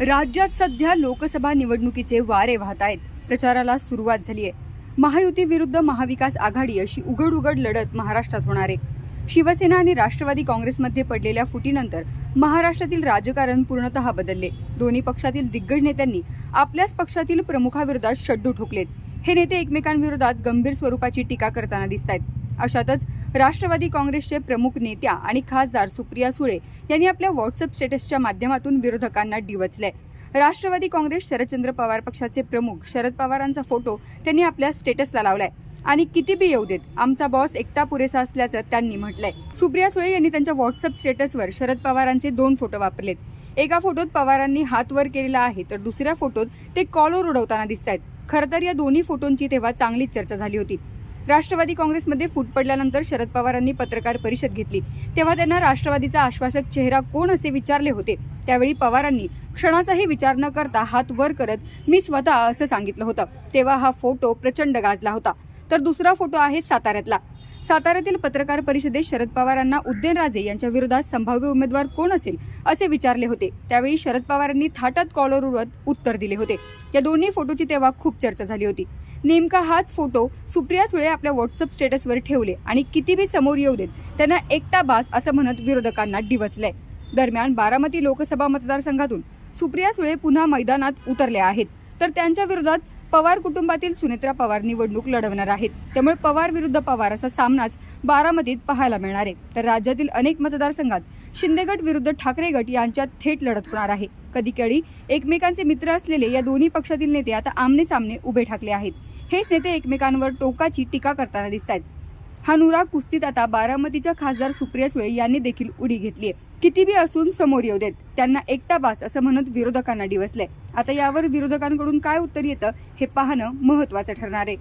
राज्यात सध्या लोकसभा निवडणुकीचे वारे वाहत आहेत. प्रचाराला सुरुवात झाली आहे महायुती विरुद्ध महाविकास आघाडी अशी उघड उघड लढत महाराष्ट्रात होणार आहे. शिवसेना आणि राष्ट्रवादी काँग्रेसमध्ये पडलेल्या फुटीनंतर महाराष्ट्रातील राजकारण पूर्णतः बदलले. दोन्ही पक्षातील दिग्गज नेत्यांनी आपल्याच पक्षातील प्रमुखाविरोधात शड्डू ठोकलेत. हे नेते एकमेकांविरोधात गंभीर स्वरूपाची टीका करताना दिसत आहेत अशातच राष्ट्रवादी काँग्रेसचे प्रमुख नेत्या आणि खासदार सुप्रिया सुळे यांनी आपल्या व्हॉट्सअप स्टेटसच्या माध्यमातून विरोधकांना डिवचलंय. राष्ट्रवादी काँग्रेस शरदचंद्र पवार पक्षाचे प्रमुख शरद पवारांचा फोटो त्यांनी आपल्या स्टेटसला लावलाय. आणि किती बी येऊ देत आमचा बॉस एकटा पुरेसा असल्याचं त्यांनी म्हटलंय. सुप्रिया सुळे यांनी त्यांच्या व्हॉट्सअप स्टेटसवर शरद पवारांचे दोन फोटो वापरलेत. एका फोटोत पवारांनी हात वर केलेला आहे तर दुसऱ्या फोटोत ते कॉलर उडवताना दिसत आहेत खरं तर या दोन्ही फोटोंची तेव्हा चांगलीच चर्चा झाली होती. राष्ट्रवादी काँग्रेसमध्ये फूट पडल्यानंतर शरद पवारांनी पत्रकार परिषद घेतली. तेव्हा त्यांना राष्ट्रवादीचा आश्वासक चेहरा कोण असे विचारले होते? त्यावेळी पवारांनी क्षणाचाही विचार न करता हात वर करत मी स्वतः असं सांगितलं होतं. तेव्हा हा फोटो प्रचंड गाजला होता. तर दुसरा फोटो आहे साताऱ्यातला. साताऱ्यातील पत्रकार परिषदेत शरद पवारांना उदयनराजे यांच्या विरोधात संभाव्य उमेदवार कोण असेल असे विचारले होते. त्यावेळी शरद पवारांनी थाटात कॉलर उडवत उत्तर दिले होते. या दोन्ही फोटोची तेव्हा खूप चर्चा झाली होती. नेमका हाच फोटो सुप्रिया सुळे आपल्या व्हॉट्सअप स्टेटसवर ठेवले आणि किती बी समोर येऊ देत त्यांना एकटा बास असं म्हणत विरोधकांना डिवचलंय. दरम्यान बारामती लोकसभा मतदारसंघातून सुप्रिया सुळे पुन्हा मैदानात उतरल्या आहेत. तर त्यांच्या विरोधात पवार कुटुंबातील सुनेत्रा पवार निवडणूक लढवणार आहेत. त्यामुळे पवार विरुद्ध पवार असा सामनाच बारामतीत पाहायला मिळणार आहे. तर राज्यातील अनेक मतदारसंघात शिंदे गट विरुद्ध ठाकरे गट यांच्यात थेट लढत होणार आहे. कधी कधी एकमेकांचे मित्र असलेले या दोन्ही पक्षातील नेते आता आमने सामने उभे ठाकले आहेत. हेच नेते एकमेकांवर टोकाची टीका करताना दिसत आहेत हा नुरा कुस्तीत आता बारामतीच्या खासदार सुप्रिया सुळे यांनी देखील उडी घेतली आहे. किती बी असून समोर येऊ देत. त्यांना एकटा बास असं म्हणत विरोधकांना डिवसले आता यावर विरोधकांकडून काय उत्तर येतं हे पाहणं महत्वाचं ठरणार आहे.